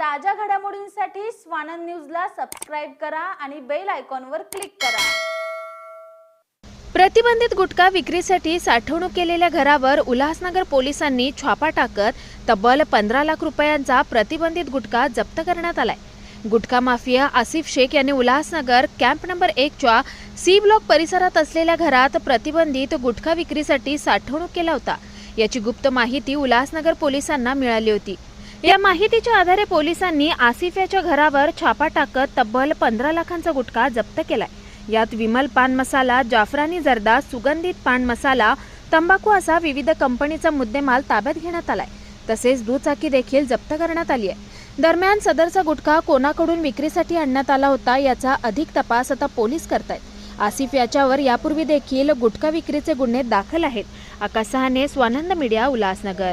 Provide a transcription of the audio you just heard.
ताज्या घडामोडींसाठी स्वानंद न्यूजला सबस्क्राईब करा आणि बेल आयकॉनवर क्लिक करा. प्रतिबंधित गुटखा विक्रीसाठी साठवणूक केलेल्या घरावर उल्हासनगर पोलिसांनी छापा टाकत तब्बल पंधरा लाख रुपयांचा प्रतिबंधित गुटखा जप्त करण्यात आलाय. गुटखा माफिया आसिफ शेख यांनी उल्हासनगर कॅम्प नंबर एकच्या सी ब्लॉक परिसरात असलेल्या घरात प्रतिबंधित गुटखा विक्रीसाठी साठवणूक केला होता. याची गुप्त माहिती उल्हासनगर पोलिसांना मिळाली होती. या माहितीच्या आधारे पोलिसांनी आसिफ याच्या घरावर छापा टाकत तब्बल पंधरा लाखांचा गुटखा जप्त केलाय. यात विमल पान मसाला जाफरानी जर्दा सुगंधित पान मसाला तंबाखू असा विविध कंपनीचा मुद्देमाल ताब्यात घेण्यात आलाय. तसेच दुचाकी देखील जप्त करण्यात आली आहे. दरम्यान सदरचा गुटखा कोणाकडून विक्रीसाठी आणण्यात आला होता याचा अधिक तपास आता पोलीस करतायत. आसिफ याच्यावर यापूर्वी देखील गुटखा विक्रीचे गुन्हे दाखल आहेत. आकाश सहाने स्वानंद मीडिया उल्हासनगर.